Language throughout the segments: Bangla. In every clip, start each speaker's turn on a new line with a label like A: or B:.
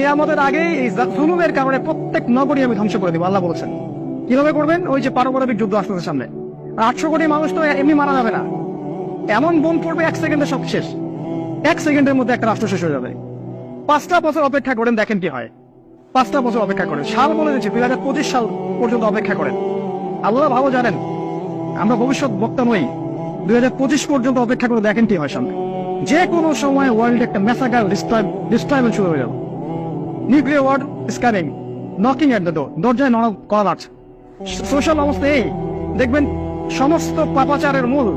A: কে আমাদের আগে এই জুলুমের কারণে প্রত্যেক নগরী আমি ধ্বংস করে দিব, আল্লাহ বলেছেন। কীভাবে করবেন? ওই যে পারমাণবিক যুদ্ধ আসতেছে সামনে। আটশো কোটি মানুষ তো এমনি মারা যাবে না। এমন বোম পড়বে এক সেকেন্ডে সব শেষ। এক সেকেন্ডের মধ্যে একটা রাষ্ট্র শেষ হয়ে যাবে। পাঁচটা বছর অপেক্ষা করেন, দেখেন কি হয়। পাঁচটা বছর অপেক্ষা করেন। সাল বলে দিচ্ছে, দুই হাজার পঁচিশ সাল পর্যন্ত অপেক্ষা করেন। আল্লাহ ভালো জানেন, আমরা ভবিষ্যৎ বক্তা নই। দুই হাজার পঁচিশ পর্যন্ত অপেক্ষা করে দেখেন কি হয় সামনে। যে কোনো সময় ওয়ার্ল্ড একটা মেসাগার ডিস্ট্রাইবেন্স শুরু হয়ে যাবে। দরজায় নড়া সোশ্যাল অবস্থা এই। দেখবেন সমস্ত পাপাচারের মূল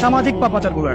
A: সামাজিক পাপাচারগুলো।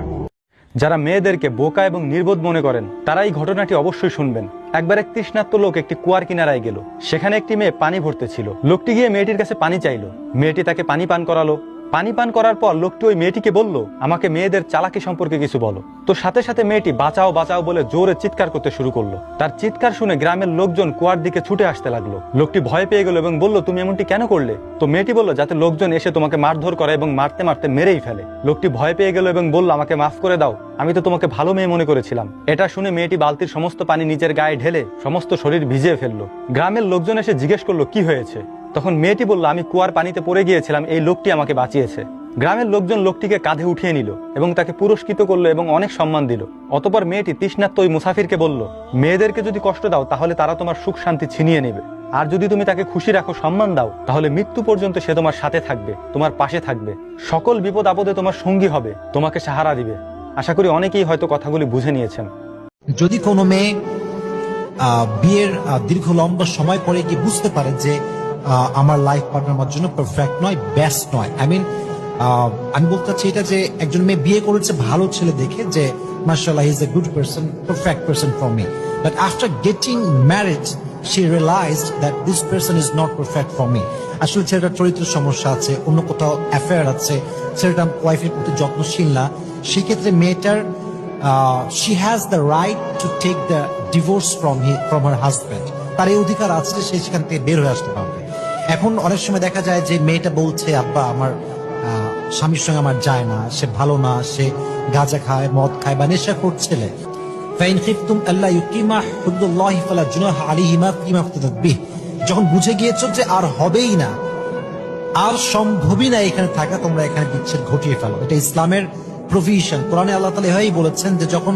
B: যারা মেয়েদেরকে বোকা এবং নির্বোধ মনে করেন, তারা এই ঘটনাটি অবশ্যই শুনবেন। একবার এক তৃষ্ণাত্ম লোক একটি কুয়ার কিনারায় গেল। সেখানে একটি মেয়ে পানি ভরতে ছিল। লোকটি গিয়ে মেয়েটির কাছে পানি চাইলো। মেয়েটি তাকে পানি পান করালো। পানি পান করার পর লোকটি ওই মেয়েটিকে বলল, আমাকে মেয়েদের চালাকি সম্পর্কে কিছু বলো। তো সাথে সাথে মেয়েটি বাঁচাও বাঁচাও বলে জোরে চিৎকার করতে শুরু করল। তার চিৎকার শুনে গ্রামের লোকজন কুয়ার দিকে ছুটে আসতে লাগল। লোকটি ভয় পেয়ে গেল এবং বলল, তুমি এমনটি কেন করলে? তো মেয়েটি বলল, যাতে লোকজন এসে তোমাকে মারধর করে এবং মারতে মারতে মেরেই ফেলে। লোকটি ভয় পেয়ে গেল এবং বলল, আমাকে মাফ করে দাও, আমি তো তোমাকে ভালো মেয়ে মনে করেছিলাম। এটা শুনে মেয়েটি বালতির সমস্ত পানি নিজের গায়ে ঢেলে সমস্ত শরীর ভিজিয়ে ফেলল। গ্রামের লোকজন এসে জিজ্ঞেস করল, কি হয়েছে? তখন মেয়েটি বলল, আমি কুয়ার পানিতে পড়ে গিয়েছিলাম, এই লোকটি আমাকে বাঁচিয়েছে। গ্রামের লোকজন লোকটিকে কাঁধে উঠিয়ে নিল এবং তাকে পুরস্কৃত করল এবং অনেক সম্মান দিল। অতপর মেয়েটি তৃষ্ণাত্ম ওই মুসাফিরকে বলল, মেয়েদেরকে যদি কষ্ট দাও, তাহলে তারা তোমার সুখ শান্তি ছিনিয়ে নেবে। আর যদি তুমি তাকে খুশি রাখো, সম্মান দাও, তাহলে মৃত্যু পর্যন্ত সে তোমার সাথে থাকবে, তোমার পাশে থাকবে। সকল বিপদ আপদে তোমার সঙ্গী হবে, তোমাকে সাহারা দিবে। আশা করি অনেকেই হয়তো কথাগুলি বুঝে নিয়েছেন।
C: যদি কোনো মেয়ে বিয়ের দীর্ঘ লম্বা সময় পরে গিয়ে বুঝতে পারে যে আমার লাইফ পার্টনার আমার জন্য পারফেক্ট নয় বেস্ট নয়। আই মিন আমি বলতে চাচ্ছি এটা যে একজন মেয়ে বিয়ে করেছে ভালো ছেলে দেখে যে মার্শাল্লাহ is a good person perfect person for me but after getting marriage she realized that this person is not perfect for me. আসলে ছেলেটার চরিত্র সমস্যা আছে, অন্য কোথাও অ্যাফেয়ার আছে। ছেলেটা ওয়াইফের প্রতি যত্নশীল না। সেক্ষেত্রে মেয়েটার she has the right to take the divorce from he from her husband তার এই অধিকার আছে সে সেখান থেকে বের হয়ে আসতে পারবে। এখন অনেক সময় দেখা যায় যে মেয়েটা বলছে, আব্বা, আমার স্বামীর সঙ্গে আমার যায় না, সে ভালো না, সে গাঁজা খায়, মদ খায় বা নেশা করছে যখন বুঝে গিয়েছ যে আর হবেই না, আর সম্ভবই না এখানে থাকা, তোমরা এখানে বিচ্ছেদ ঘটিয়ে ফেলো। এটা ইসলামের প্রভিশন কোরআনে আল্লাহ তালা এভাবেই বলেছেন যে যখন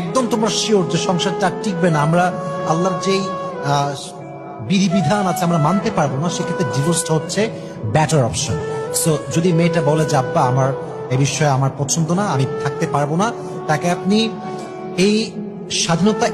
C: একদম তোমরা শিওর যে সংসারটা টিকবে না, আমরা আল্লাহর যেই আহ বিধিবিধান আছে, আমরা মানতে পারব না, সেক্ষেত্রে ডিভোর্সটা হচ্ছে ব্যাটার অপশন সো যদি মেয়েটা বলে যে, আব্বা, আমার এ বিষয়ে আমার পছন্দ না, আমি থাকতে পারব না, তাকে আপনি এই স্বাধীনতা